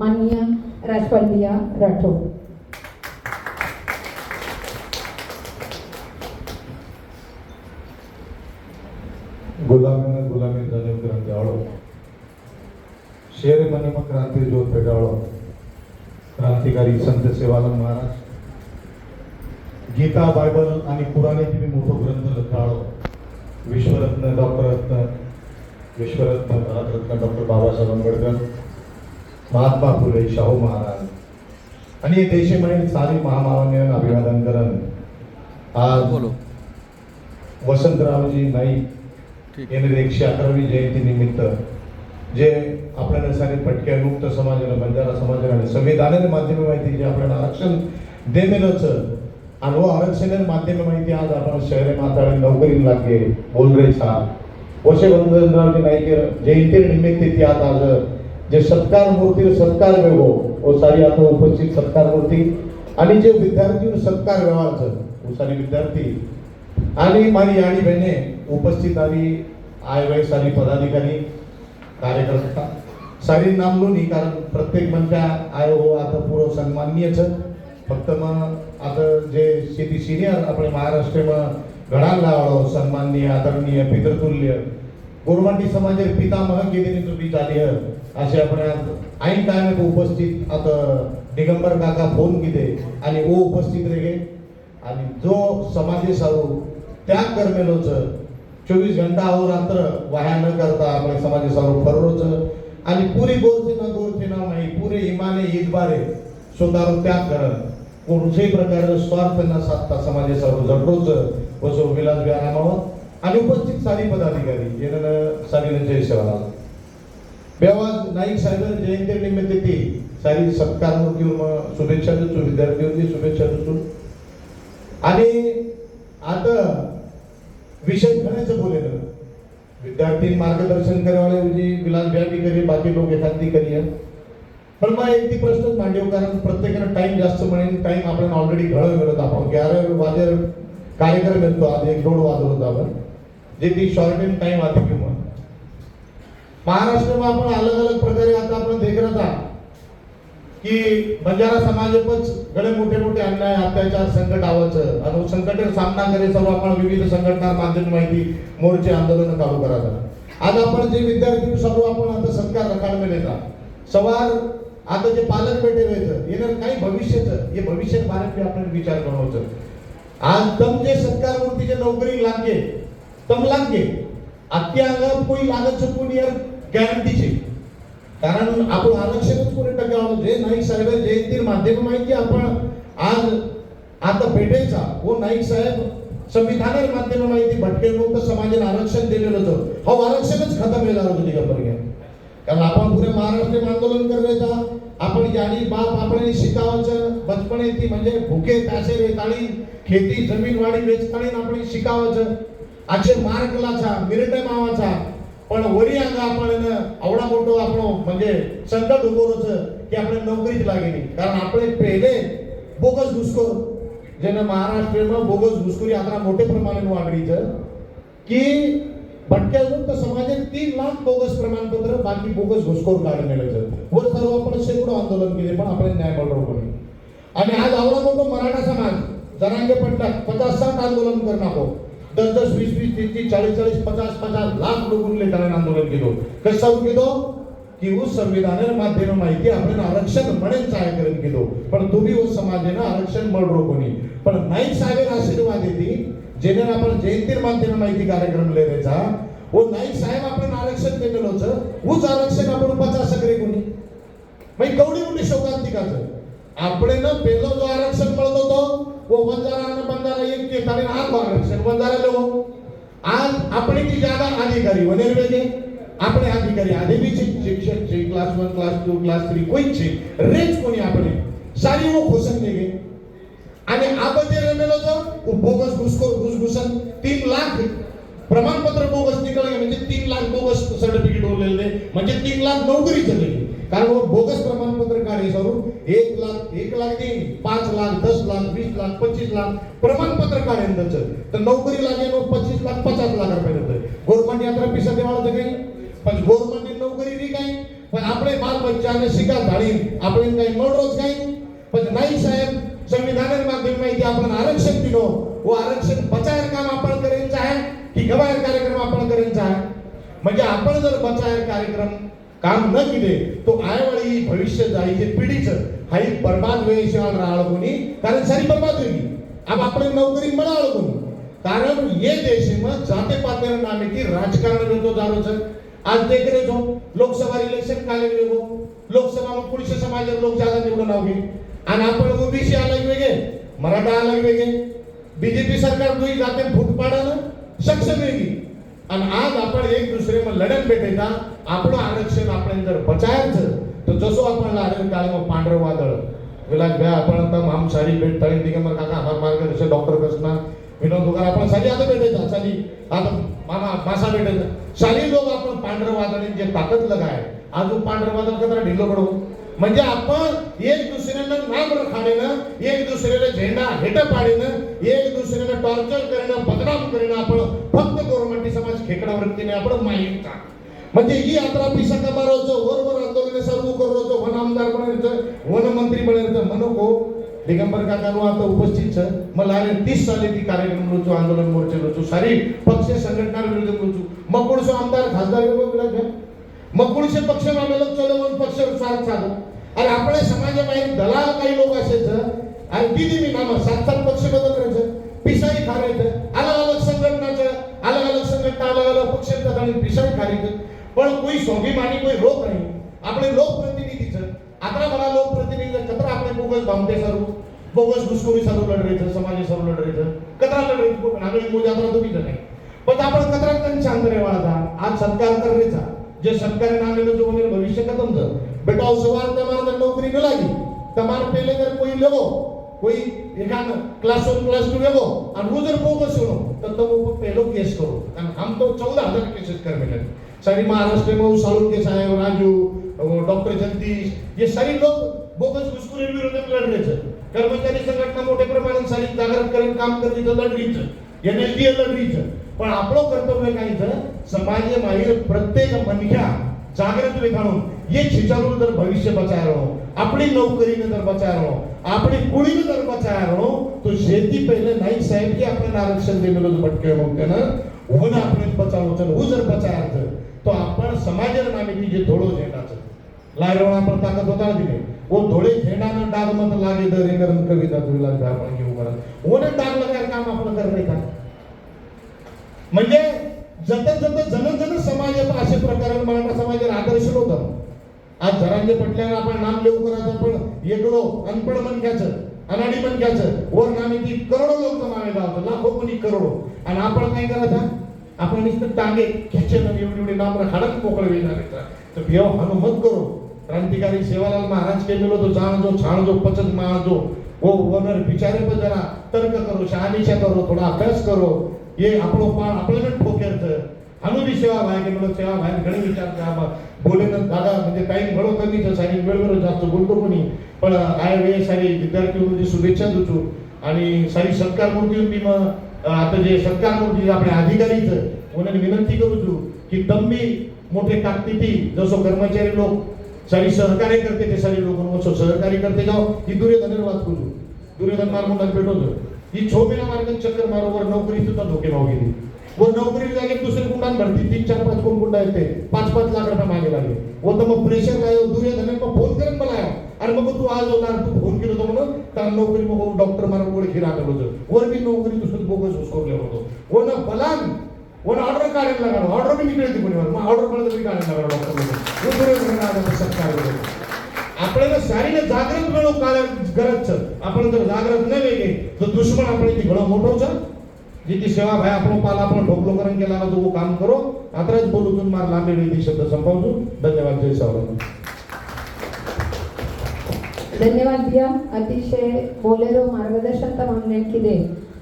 माननीय राजपालदिया राठोड. गुलामीनं गुलामी जाणीव करून द्यावं शेर मनी क्रांती ज्योत पेटावं क्रांतिकारी संत सेवानंद महाराज. गीता बायबल आणि पुराणाचे मी मोठो ग्रंथ लखाळो विश्वरत्न डॉक्टर रत्न विश्वरत्न भारतरत्न डॉक्टर बाबासाहेब आंबेडकर. महात्मा फुले शाहू महाराज. आणि देशमय सारी महामान्य अभिवादन करण आज वसंतरावजी नाईक यांनी एकशे अकरावी जयंती निमित्त जे आपल्याला सारे पटक्या मुक्त समाजाला बंजारा समाजाला आणि संविधानाने माध्यम माहिती जे आपल्याला आरक्षण देमेलच आणि वो आरक्षण माध्यम माहिती आज आपण शहरे माताळे नोकरी लागे बोल रे छा वशे वंदनरावजी नाईक जयंती निमित्त ती आज आज जे सत्कार मूर्ती सत्कार वेगो ओ आता उपस्थित सत्कार मूर्ती आणि जे विद्यार्थी सत्कार व्यवहारचं ओसारी विद्यार्थी आणि माझी आणि बहिणे उपस्थित आली आय वय सारी पदाधिकारी कार्यकर्ता सारी नामलो नाही कारण प्रत्येक म्हणत्या आय हो आता पुरं सन्माननीयच फक्त मग आता जे शेती सिनियर आपले महाराष्ट्रमा घडाला लावलो सन्माननीय आदरणीय पितृतुल्य गोरमाटी समाजाचे पितामह गेलेली तुम्ही झाली हं. असे आपण आज ऐन टायमात उपस्थित आता दिगंबर काका फोन किते आणि ओ उपस्थित रे आणि जो समाजे सारू त्याग करमेलोच चोवीस घंटा अहोरात्र वाया न करता आपले समाजे सारू फरोच आणि पुरी गोरचे ना गोरचे ना माही पुरे इमाने ईदबारे स्वतः त्याग करन कोणत्याही प्रकारचं स्वार्थ न साधता समाजे सारू जटोच वसो विलास व्यायामावर आणि उपस्थित सारी पदाधिकारी येणं सारी जय सेवा बेवाज नाईक साहेबांच्या जयंती निमित्त ती सारी सत्कार मूर्तीवर शुभेच्छा देतो विद्यार्थी शुभेच्छा देतो. आणि आता विषय घण्याचं बोलेलं विद्यार्थी मार्गदर्शन करवाले विलास व्यापी करी बाकी लोक एखादी करी पण मग एक ती प्रश्नच मांडव कारण प्रत्येकानं टाइम जास्त म्हणेन टाइम आपण ऑलरेडी घळ मिळत आपण ग्यारह वाजे कार्यक्रम येतो आज एक दोन वाजत आपण. जे ती शॉर्ट इन टाइम आधी किंवा. महाराष्ट्र में आपण अलग अलग प्रकारे आता आपण देख रहा की बंजारा समाजच गडे मोठे मोठे अन्याय अत्याचार संकट आवाचं. आणि संकट सामना करे सर्व आपण विविध संघटना माध्यम माहिती मोर्चे आंदोलन चालू करायचा. आज आपण जे विद्यार्थी सर्व आपण आता सत्कार रखाड मिळेला सवार आता जे पालक बेटे व्हायचं येणार काही भविष्याचं हे भविष्य भारत पे आपण विचार बनवायचं. आज तम जे सत्कार मूर्तीचे नोकरी लागे तम लागे अत्याग कोई लागत कोणी यार गॅरंटीची. कारण आपण आरक्षणच कोणी टक्के जे नाईक साहेब जयंती माध्यम माहिती आपण आज आता भेटायचा व नाईक साहेब? संविधानाच्या माध्यम माहिती भटके मुक्त समाजाने आरक्षण दिलेलं होतं. हो आरक्षणच खतम झालं होतं तिघापर्यंत कारण आपण पुरे महाराष्ट्र आंदोलन करायचा आपण यानी बाप आपण शिकावचं बचपणे ती म्हणजे भुके प्यासे रेताळी खेती जमीन वाडी वेचताळी आपण शिकावचं आजचे मार्कलाचा मिरटे मावाचा पण वरी अंग आपण आवडा मोठं आपण म्हणजे संकट उभं की आपण नोकरीच लागेली कारण आपले पहिले बोगस घुसखोर ज्यानं महाराष्ट्रानं बोगस घुसखोरी आता मोठे प्रमाणाने वागडीचं की भटक्या मुक्त समाजात तीन लाख बोगस प्रमाणपत्र बाकी बोगस घुसखोर काढलेलं वर सर्व आपण शेकडो आंदोलन केले पण आपण न्याय मिळवलं नाही. आणि आज आवडा मोठं मराठा समाज जरांगे पडतात पचास साठ आंदोलन करणार आहोत दस दस वीस वीस तीस तीस चाळीस चाळीस पचास पचास लाख लोगों ने कारण आंदोलन केलं कशावर केलं की वो संविधान माध्यम माहिती आपण आरक्षण म्हणेन सहाय करत गेलो पण तुम्ही वो समाजानं आरक्षण म्हणलो कोणी? पण नाईक साहेब आशीर्वाद येते जेने आपण जयंतीर माध्यम माहिती कार्यक्रम ले त्याचा वो नाईक साहेब आपण आरक्षण केलेलं होतं. उच आरक्षण आपण पचास सगळे कोणी? म्हणजे कवडी मोठी शोकांतिकाचं. आपण पेलो जो आरक्षण मिळत होतो. હતો वो बंजारा અને બંજારા એક કે તારે આ આરક્ષણ બંજારા લેવો આ આપણી કી જાગા અધિકારી વનેર વેગે આપણે અધિકારી આદિ બી છે શિક્ષક છે ક્લાસ 1 ક્લાસ 2 ક્લાસ 3 કોઈ છે રેજ કોની આપણે સારી એવો ખોસન દેગે અને આ બધે રમેલો તો वो बोगस घुसखोर घुसघुसन तीन लाख प्रमाणपत्र बोगस निघाले म्हणजे तीन लाख बोगस सर्टिफिकेट उरलेले म्हणजे तीन लाख नोकरी झाली कारण वो बोगस प्रमाणपत्र काढेसरून एक लाख एक लाख देईन पाच लाख दस लाख वीस लाख पंचवीस लाख प्रमाणपत्र काढेन त्याचं. तर नोकरी लागेल पच्चीस लाख पचास लाख रुपये देतं गव्हर्नमेंट यात्रा पिसा देवाला तर काही? पण गव्हर्नमेंटने नोकरी नाही काही? पण आपले बालबच्चाने शिका धाडी आपले काही नोडरोज काही? पण नाही साहेब संविधान माध्यम माहिती आपण आरक्षण दिलो. व आरक्षण बचायर काम आपण करायचं आहे की गवायर कार्यक्रम आपण करायचा आहे म्हणजे आपण जर बचायर कार्यक्रम काम न किते तो आयवाळी ही भविष्य जाई जे हा हाई बर्बाद वेळेशिवाय राहाळ कोणी कारण सारी बर्बाद होईल अब आपण नोकरी म्हणाळ कोणी कारण ये देश में जाते पाते नामे की राजकारण में तो सर आज देख रहे हो लोकसभा इलेक्शन काले हो लोकसभा में पुरुष समाज लोक ज्यादा निवडून आवे आणि आपण ओबीसी अलग वेगळे मराठा अलग वेगळे. बीजेपी सरकार दुई जाते फूट सक्षम वेगळी. आणि आज आपण एक दुसरे मग लढत भेटायचा. आपलं आरक्षण आपण जर बचायचं तर जसो आपण आरक्षण काळाમાં पांढरं वादळ. विलास भाई आपण आता आम सारी भेट तळी दिगंबर काका आभार मार्गदर्शक डॉक्टर कृष्णा विनोद दुकान आपण सारी आता भेटायचा सारी आता मामा मासा भेटायचा. सारी लोक आपण पांढरं वादळ जे ताकद लगाय अजून पांढरं वादळ कचरा ढिल्लो पडू म्हणजे आपण एक दुसऱ्याला नाम खाणेनं एक दुसऱ्याला झेंडा हेट पाडेनं एक दुसऱ्याला टॉर्चर करणं बदनाम करणं आपण फक्त गव्हर्नमेंट समाज खेकडा वृत्तीने आपण माहीत का? म्हणजे ही यात्रा पिसा मारायचं वर आंदोलन सर्व करायचं वन आमदार बनायचं वन मंत्री बनायचं मनको दिगंबर काकानो आता उपस्थित छ. मला अरे तीस साली ती कार्यक्रम रोचो आंदोलन मोर्चे रोचो सारी पक्ष संघटना विरुद्ध रोचो मग कोणसो आमदार खासदार वेगळं मग कोणीशे पक्ष मामेलो चलवून पक्ष साथ साधो आणि आपल्या समाजाबाहेर दलाल काही लोक असायचं आणि किती मी मामा सात सात पक्ष बदल करायचं पिसाई खारायचं अलग अलग संघटनाचं अलग अलग संघटना अलग अलग पक्षांचं आणि पिसाई खारायचं पण कोई स्वाभिमानी कोई लोक नाही. आपले लोकप्रतिनिधीचं. आता मला लोकप्रतिनिधीचं कत्र आपले बोगस बामटे सर्व बोगस घुसखोरी सर्व लढवायचं समाजी सर्व लढवायचं कत्रा लढवायचं नागरिक मोदी यात्रा तुम्ही नाही. पण आपण कत्रा त्यांनी शांत रेवाळा आज सत्कार करण्याचा. જે સરકારી નામ લેલું છે ભવિષ્ય ખતમ છે બેટા સવાર તમારે નોકરી ન લાગી. તમારે પેલે કર કોઈ લેવો? કોઈ એકાન ક્લાસ વન ક્લાસ ટુ લેવો? અને રોજર ફોકસ કરો તો તમે પહેલો કેસ કરો. કારણ આમ તો ચૌદ હજાર કેસીસ કરી મેલે સારી મહારાષ્ટ્રમાં હું સારું કેસ આવ્યો, રાજુ ડોક્ટર જગદીશ. ये सारी लोग बोगस घुसखोरी विरोधात लढले आहेत कर्मचारी संघटना मोठ्या प्रमाणात सारी जागरण करून काम करते लढलीच एनएसडीए છે. लढरीच पण आपलं कर्तव्य काय इथं समाज माहीर प्रत्येक मनख्या जागृत वेखाणून ये छिचारून जर भविष्य बचायलो આપણી નોકરીને દર બચાયલો આપણી કુળીને દર બચાયલો તો જેથી પહેલે નાઈક સાહેબ કે આપણે આરક્ષણ દેમેલો ભટકે મુક્તને હું આપણે બચાવો છે હું જર બચાયા તો आपण समाजाच्या नामे जे धोळो झेंडा છે લાયરોણા પણ તાકાત બતાવી દીધી वो ધોળે झेंडानं डाग मत लागे दरे करन कविता तुला आपण घेऊ करा ओने डाग लगाय काम आपण करणे का म्हणजे जतन जतन जन जन समाज येतो असे प्रकरण मराठा समाजाला आदर्श होतं. आज जरांगे पटल्यानं आपण नाम लिहू करायचं पण एकलो अनपड मनक्याचं अनाडी मनक्याचं वर नामी ती करोडो लोक जमावे गावचं लाखो कोणी करोडो. आणि आपण काय करायचं? आपण नुसतं टांगे खेचे ना एवढी एवढी नाम हाडत मोकळे येणार तर भेव हनुमत करो. क्रांतिकारी सेवालाल महाराज के मिलो तो जाण जो छाण जो पचन माळ जो वो वनर बिचारे पर जरा तर्क करो शहानिशा करो थोडा अभ्यास करो. ये આપણો પણ આપણે ठोकेर છે આનું સેવા ભાઈ કે મને સેવા ભાઈ ઘણી વિચાર છે આમાં બોલે ને દાદા म्हणजे टाइम घणो कमी છે सारी वेळ वेळ जास्त बोलतो कोणी पण आय वेळ सारी विद्यार्थी शुभेच्छा देतो आणि सारी सत्कार मूर्ती मी मग आता जे सत्कार मूर्ती આપણે अधिकारीच ओने विनंती करू છું की तंबी मोठे ताकदीती जसो कर्मचारी लोक सारी सहकार्य करते ते सारी लोक ओछो सहकार्य करते जाओ ही दुर्योधन વાત કરું दुर्योधन मार मुंडा भेटो છો ही छोबेला मार्गन चक्कर मारोवर नोकरी सुद्धा धोकेभाव गेली. व नोकरी जागे दुसरे कुंडान भरती. तीन चार पाच कोण कुंडा येते पाच पाच लाख रुपये मागे लागले. वो तर मग प्रेशर लायो दुर्योधन मग फोन करेन मला. आणि अरे मग तू आज होणार तू फोन केलं होतं म्हणून. तर नोकरी मग डॉक्टर मला ओळखी राहत होतं. वर मी नोकरी दुसरं बोगस उसवले होतो. व ना बलान. वो ना ऑर्डर काढायला लागणार. ऑर्डर मी निघली कोणी मग ऑर्डर मला तरी काढायला लागणार डॉक्टर सत्कार आपल्याला सारीने जागृत मिळू काय गरज છે आपण जर जागृत न वेगे તો દુશ્મન આપણે થી ઘણો મોટો છે જેથી સેવા ભાઈ આપણો પાલ આપણો ઢોકલો કરીને કેલા તો કામ કરો આતરા જ બોલું છું માર લાંબી વેદી શબ્દ સંભાવું છું ધન્યવાદ જય સાવરકર धन्यवाद भैया अतिशय बोलेरो मार्गदर्शन तर मागण्यात किदे